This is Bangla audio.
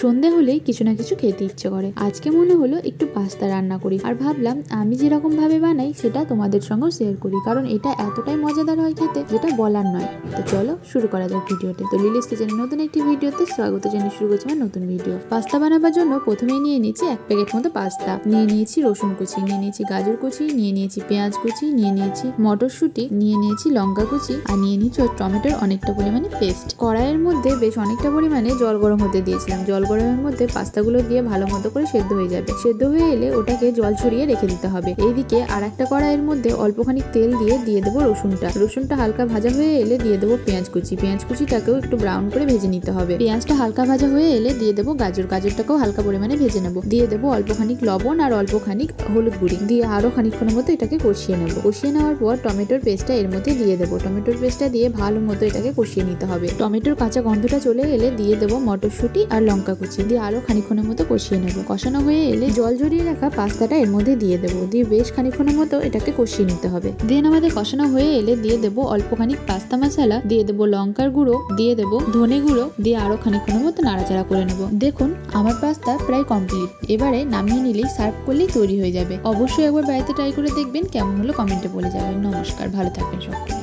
সন্ধে হলেই কিছু না কিছু খেতে ইচ্ছে করে। আজকে মনে হলো একটু পাস্তা রান্না করি। আর ভাবলাম, আমি যেরকম ভাবে বানাই, সেটা তোমাদের সঙ্গেও শেয়ার করি। কারণ এটা এতটাই মজাদার হয় খেতে, যেটা বলার নয়। তো চলো, শুরু করা যাক ভিডিওটি তো লিলিস কিচেনের নতুন একটি ভিডিওতে স্বাগত জানিয়ে শুরু করছি আমার নতুন ভিডিও। পাস্তা বানাবার জন্য প্রথমেই নিয়ে নিয়েছি এক প্যাকেট মতো পাস্তা। নিয়ে নিয়েছি রসুন কুচি, নিয়ে নিয়েছি গাজর কুচি, নিয়ে নিয়েছি পেঁয়াজ কুচি, নিয়ে নিয়েছি মটরশুঁটি, নিয়ে নিয়েছি লঙ্কা কুচি, আর নিয়ে নিয়েছি টমেটোর অনেকটা পরিমাণে পেস্ট কড়াইয়ের মধ্যে বেশ অনেকটা পরিমাণে জল গরম হতে দিয়েছিলাম। জল গরমের মধ্যে পাস্তাগুলো দিয়ে ভালো মতো করে সেদ্ধ হয়ে যাবে। সেদ্ধ হয়ে এলে ওটাকে জল ছড়িয়ে রেখে দিতে হবে। এইদিকে আর একটা কড়াইয়ের মধ্যে অল্পখানি তেল দিয়ে দিয়ে দেবো রসুনটা। রসুনটা হালকা ভাজা হয়ে এলে দিয়ে দেবো পেঁয়াজ কুচি। পেঁয়াজ কুচিটাকেও একটু ব্রাউন করে ভেজে নিতে হবে। পেঁয়াজটা হালকা ভাজা হয়ে এলে দিয়ে দেবো গাজর। গাজরটাকেও হালকা পরিমাণে ভেজে নেব। দিয়ে দেবো অল্প খানিক লবণ আর অল্প খানিক হলুদ গুঁড়ি। দিয়ে আরও খানিকক্ষণের মতো এটাকে কষিয়ে নেব। কষিয়ে নেওয়ার পর টমেটোর পেস্টটা এর মধ্যে দিয়ে দেবো। টমেটোর পেস্টটা দিয়ে ভালো মতো এটাকে কষিয়ে নিতে হবে। টমেটোর কাঁচা গন্ধটা চলে এলে দিয়ে দেবো মটরশুঁটি আর লঙ্কা কুচি দিয়ে আরও খানিকক্ষণের মতো কষিয়ে নেব। কষানো হয়ে এলে জল জড়িয়ে রাখা পাস্তাটা এর মধ্যে দিয়ে দেবো। দিয়ে বেশ খানিকক্ষণের মতো এটাকে কষিয়ে নিতে হবে। দেন আমাদের কষানো হয়ে এলে দিয়ে দেবো অল্প খানিক পাস্তা মশলা। দিয়ে দেবো লঙ্কার গুঁড়ো। দিয়ে দেবো ধনে গুঁড়ো। দিয়ে আরও খানিকক্ষণের মতো নাড়াচাড়া করে নেব। দেখুন, আমার পাস্তা প্রায় কমপ্লিট। এবারে নামিয়ে নিলেই সার্ভ করলেই তৈরি হয়ে যাবে। অবশ্যই একবার বাড়িতে ট্রাই করে দেখবেন কেমন হলো কমেন্টে বলে যাবেন নমস্কার, ভালো থাকবেন সকলে।